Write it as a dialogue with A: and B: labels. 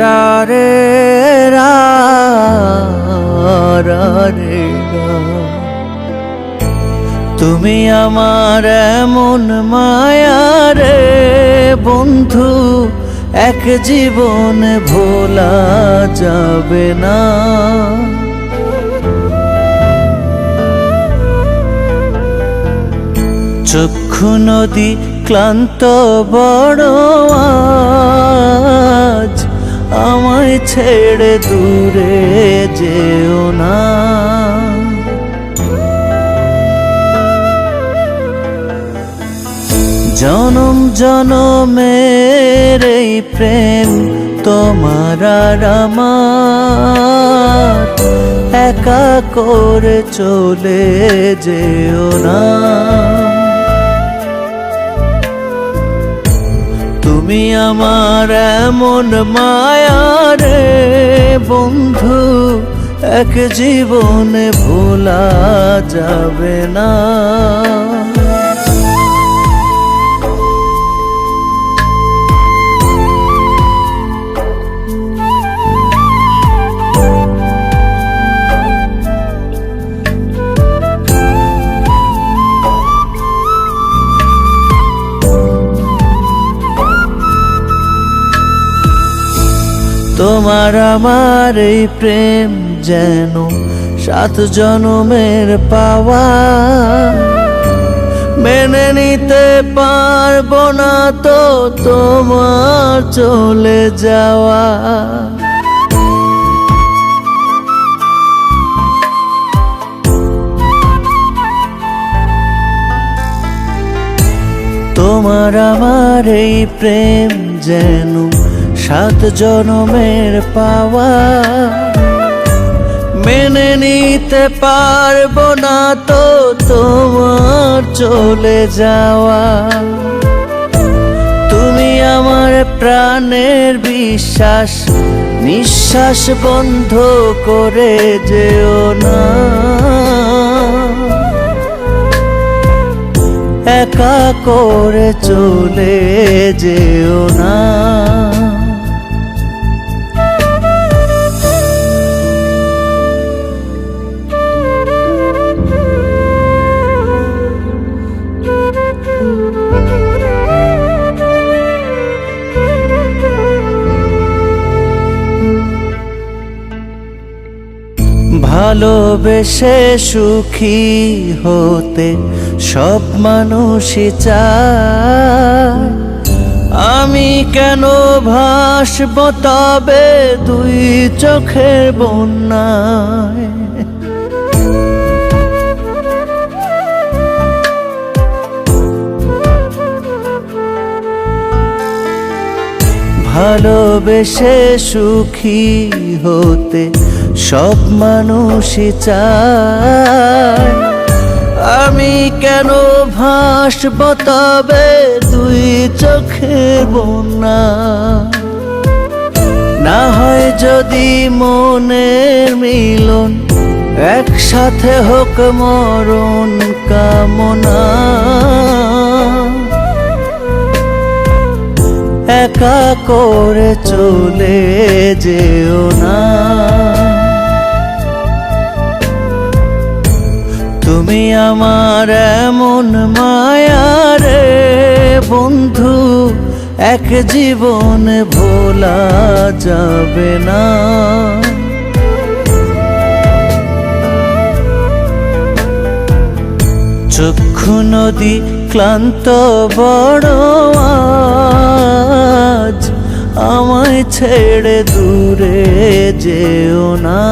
A: রা রে রা রা। তুমি আমার এমন মায়া রে বন্ধু, এক জীবন ভোলা যাবে না চক্ষু নদী ক্লান্ত বড় আজ। আমায় ছেড়ে দূরে যেও না। জনম জনমের এই প্রেম তোমার আর আমার। একা করে চলে যেও না। তুমি আমার এমন মায়ারে বন্ধু এক জীবনে ভোলা যাবে না। তোমার আমার এই প্রেম যেন সাত জনমের পাওয়া। মেনে নিতে পারব না তো তোমার চলে যাওয়া। তোমার আমার এই প্রেম যেন সাত জনমের পাওয়া মেনে নিতে পারব না তো তোমার চলে যাওয়া। তুমি আমার প্রাণের বিশ্বাস, নিঃশ্বাস বন্ধ করে যেও না। একা করে চলে যেও না। ভালোবেসে সুখী হতে সব মানুষই চায়। আমি কেন ভাসব তবে দুই চোখের বন্যায়? ভালোবেসে সুখী হতে সব মানুষই চায়। আমি কেন ভাসব তবে দুই চোখের বন্যা? না হয় যদি মনের মিলন, একসাথে হোক মরণ কামনা। একা করে চলে যেও না। তুমি আমার এমন মায়া রে বন্ধু, এক জীবন ভোলা যাবে না। চক্ষু নদী ক্লান্ত বড় আমায় ছেড়ে দূরে যেও না।